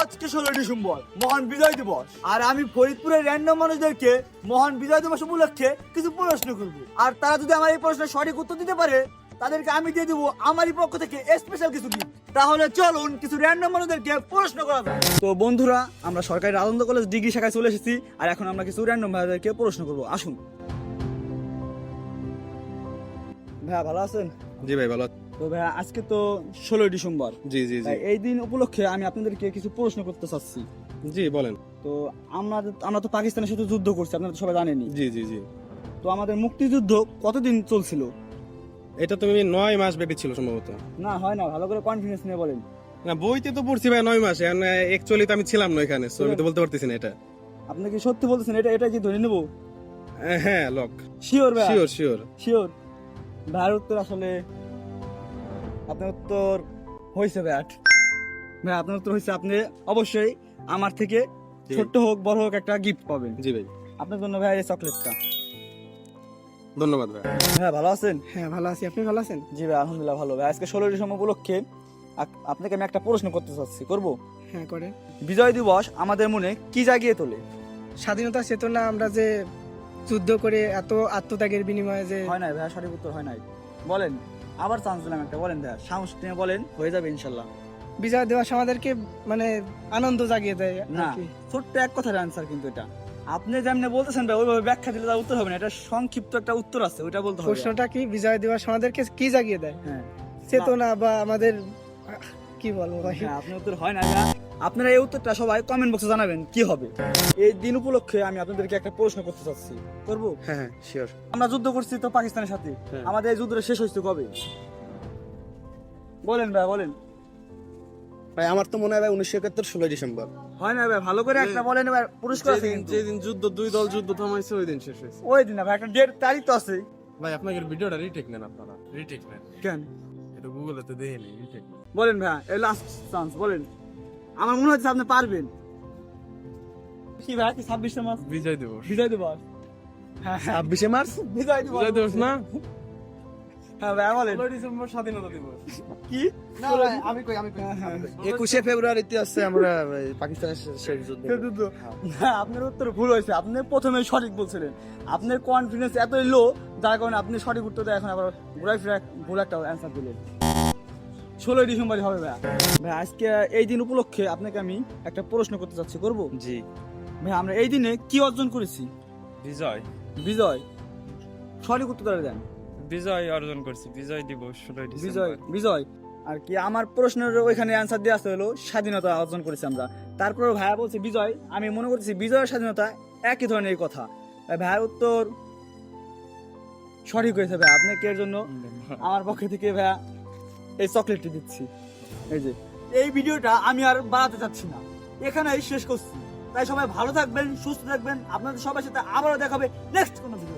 আজকে ষোলো ডিসেম্বর, মহান বিজয় দিবস। আর আমি ফরিদপুরের র্যান্ডম মানুষদেরকে মহান বিজয় দিবস উপলক্ষে কিছু প্রশ্ন করব। আর তারা যদি আমার এই প্রশ্নের সঠিক উত্তর দিতে পারে, তাদেরকে আমি দিয়ে দেবো আমারই পক্ষ থেকে স্পেশাল কিছু গিফট তাহলে চলুন কিছু র্যান্ডম মানুষদেরকে প্রশ্ন করা যাক। তো বন্ধুরা, আমরা সরকারি আনন্দ কলেজ ডিগ্রি শাখায় চলে এসেছি, আর এখন আমরা কিছু র্যান্ডম ভাইদেরকে প্রশ্ন করব। আসুন। ভাইয়া, ভালো আছেন? জি ভাই, ভালো তো ভাইয়া আজকে তো ষোলোই ডিসেম্বর। জি জি জি। এই দিন উপলক্ষে আমি আপনাদেরকে কিছু প্রশ্ন করতে চাচ্ছি। জি বলেন। তো আমরা আমরা তো পাকিস্তানের সাথে যুদ্ধ করছি আপনারা তো সবাই জানেনই। জি জি জি। তো আমাদের মুক্তিযুদ্ধ কতদিন চলছিল? এটা তুমি নয় মাস ব্যাপী ছিল সম্ভবত। না হয় না ভালো করে কনফিডেন্স নিয়ে বলেন। না বইতে তো পড়ছি ভাই নয় মাস এখন একচুয়ালি তো আমি ছিলাম না এখানে সো আমি তো বলতে পারতেছি না এটা। আপনি কি সত্যি বলতেছেন? এটা এটা কি ধরে নেব? হ্যাঁ লক শিওর ভাই শিওর শিওর শিওর ভাইয়ের উত্তর আসলে আপনার উত্তর হয়েছে ব্যাট ভাই আপনার উত্তর হয়েছে আপনি অবশ্যই আমার থেকে ছোট্ট হোক বড় হোক একটা গিফট পাবেন। জি ভাই। আপনার জন্য ভাই এই চকলেটটা। ধন্যবাদ ভাই। হ্যাঁ ভালো আছেন? হ্যাঁ ভালো আছি। আপনি ভালো আছেন? জি ভাই আলহামদুলিল্লাহ ভালো। ভাই আজকে ষোলোই ডিসেম্বর উপলক্ষে আপনাকে আমি একটা প্রশ্ন করতে চাচ্ছি। করব? হ্যাঁ করেন। বিজয় দিবস আমাদের মনে কি জাগিয়ে তোলে? স্বাধীনতা চেতনা আমরা যে যুদ্ধ করে এত আত্মত্যাগের বিনিময়ে যে হয় নাই ভাই সঠিক উত্তর হয় নাই। বলেন। আবার চান্স দিলাম একটা বলেন দেয়া সাহস নিয়ে বলেন হয়ে যাবে ইনশাল্লাহ। বিজয় দিবস আমাদেরকে মানে আনন্দ জাগিয়ে দেয় না ছোট্ট এক কথার অ্যান্সার কিন্তু এটা। আপনি যেমনি বলতেছেন ভাই ওইভাবে ব্যাখ্যা দিলে তার উত্তর হবে না এটা সংক্ষিপ্ত একটা উত্তর আছে ওইটা বলতে হবে। প্রশ্নটা কি বিজয় দিবস আমাদেরকে কি জাগিয়ে দেয়? হ্যাঁ। চেতনা বা আমাদের কি বলব ভাই? আপনি আপনার উত্তর হয় না। আপনারা এই উত্তরটা সবাই কমেন্ট বক্সে জানাবেন কি হবে। এই দিন উপলক্ষে আমি আপনাদেরকে একটা প্রশ্ন করতে চাচ্ছি। করব? হ্যাঁ হ্যাঁ শিওর আমরা যুদ্ধ করছি তো পাকিস্তানের সাথে। হ্যাঁ। আমাদের এই যুদ্ধটা শেষ হয়েছে কবে? বলেন ভাই বলেন। ভাই আমার তো মনে হয় ভাই উনিশশো একাত্তর ষোলোই ডিসেম্বর। হয় না ভাই ভালো করে একটা বলেন এবার পুরস্কার আছে। যেদিন যুদ্ধ দুই দল যুদ্ধ থামাইছে ওই দিন শেষ হয়েছে। ওই দিন না ভাই একটা ডেট তারিখ তো আছে ভাই আপনাদের ভিডিওটা রিটেক নেন আপনারা। রিটেক নেন। কেন? এটা গুগলেতে দেখে নিন। রিটেক বলেন ভাই এই লাস্ট চান্স বলেন। আমার মনে হচ্ছে আপনি পারবেন। কি ভাই কি ছাব্বিশে মাস বিজয় দিবস। বিজয় দিবস। হ্যাঁ হ্যাঁ। ছাব্বিশে মার্চ? বিজয় দিবস। বিজয় দিবস না? হ্যাঁ ভাই বলেন। ডিসেম্বর স্বাধীনতা দিবস। কি? না ভাই আমি কই আমি কই? একুশে ফেব্রুয়ারিতে আছে আমরা পাকিস্তানের শেষ যুদ্ধ। যুদ্ধ। আপনার উত্তর ভুল হয়েছে। আপনি প্রথমে সঠিক বলছিলেন। আপনার কনফিডেন্স এতই লো যার কারণে আপনি সঠিক উত্তর দিয়ে এখন আবার ঘুরাই ফিরে ভুল একটা অ্যান্সার দিলেন। ষোলোই ডিসেম্বরই হবে ভাই ভাই আজকে এই দিন উপলক্ষে আপনাকে আমি একটা প্রশ্ন করতে চাচ্ছি করব? জি। ভাই আমরা এই দিনে কি অর্জন করেছি? বিজয়। বিজয়? সঠিক উত্তর দেন। বিজয় অর্জন করছি বিজয় দিবস ষোলোই বিজয় ডিসেম্বর। বিজয় আর কি আমার প্রশ্নের ওইখানে অ্যান্সার দিয়ে আসতে হলো স্বাধীনতা অর্জন করেছি আমরা। তারপরে ভাইয়া বলছে বিজয় আমি মনে করছি বিজয় আর স্বাধীনতা একই ধরনের কথা। তাই ভাইয়ার উত্তর সঠিক হয়েছে ভাই আপনাকে এর জন্য আমার পক্ষ থেকে ভাইয়া এই চকলেটটি দিচ্ছি। এই যে। এই ভিডিওটা আমি আর বাড়াতে চাচ্ছি না। এখানেই শেষ করছি। তাই সবাই ভালো থাকবেন, সুস্থ থাকবেন। আপনাদের সবার সাথে আবারও দেখাবে নেক্সট কোনো ভিডিও